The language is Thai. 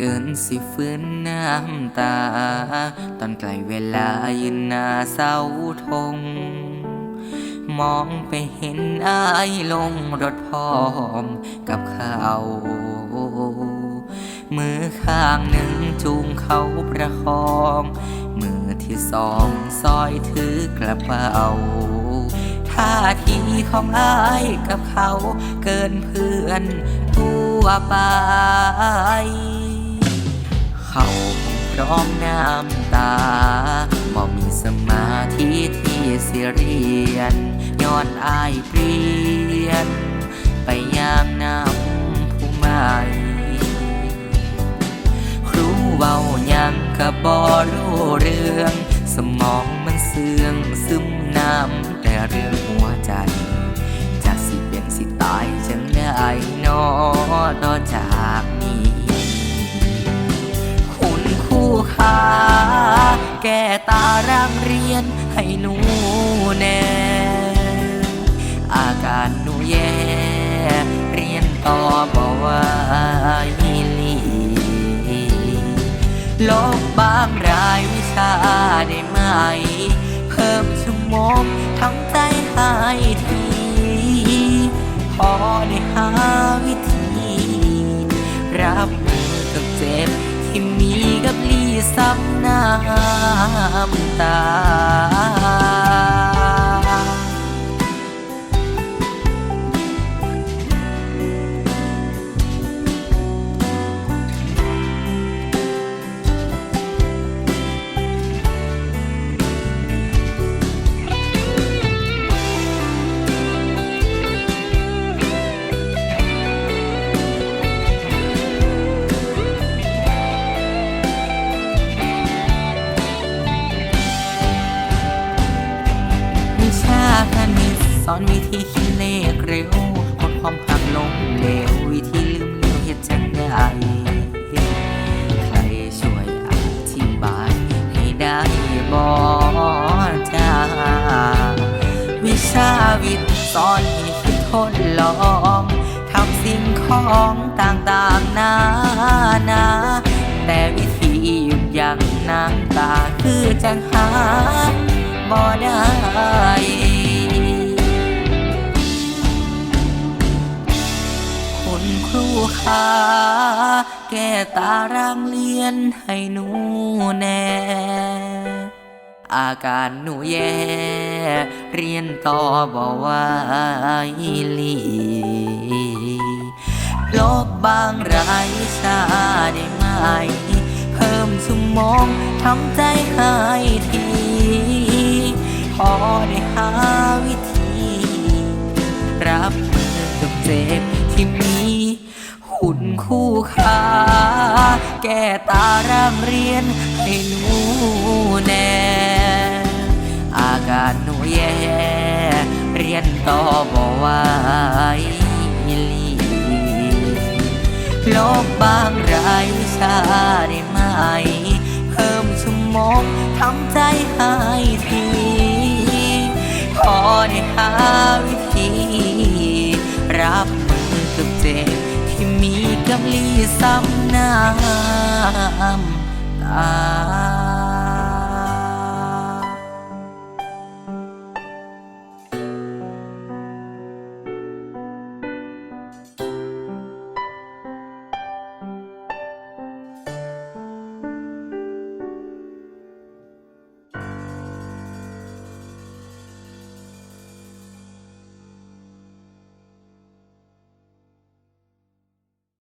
เกินสิฟื้นน้ำตา ตอนไกลเวลายืนหน้าเสาธง มองไปเห็นอายลงรถพร้อมกับเขามือข้างหนึ่งจูงเขาประคอง มือที่สองซอยถือกระเป๋าท่าทีของอายกับเขาเกินเพื่อนทั่วไป เขาพร้อมน้ำตาบ่มีสมาธิที่สิเรียนย้อนอายเปลี่ยน ไปยามนำผู้ใหม่ครูเว้ายังก็บ่รู้เรื่อง สมองมันเสื่องซึมน้ำแต่เรื่องหัวใจจากสิเป็นสิตายจังได้นอต่อจาก ต่อบอกว่าอีลีลบบางรายวิชาได้ไหม เพิ่มชั่วโมงทำใจหายทีพอได้หาวิธี รับมือกับเจ็บ ที่มีกับลีซ้ำน้ำตา สอนวิธีคิดเลขเร็วกดความหักลงเหลววิธีลืมเหลวเหตุจังได้ใครช่วยอธิบายให้ได้บอจ้าวิชาวิทย์สอนให้คิดทดลองทำสิ่งของต่างๆนานาแต่วิธีหยุดยั้งน้ำตาคือจังหาบ่ได้ รูขาแก้ตารางเรียนให้หนูแน่ อาการหนูแย่ เรียนต่อบอกว่าอีหลีลบบางรายวิชาได้ไหม เพิ่มชั่วโมงทำใจหายทีพอได้หาวิธี รับมือกับเจ็บ คู่ค่าแก้ตารางเรียนให้หนูแน่ อาการหนูแย่เรียนต่อบวาอีหลีลบบางรายวิชาได้ไหม เพิ่มชั่วโมงทำใจหายทีพอได้หาวิธี ลีซ้ำน้ำตา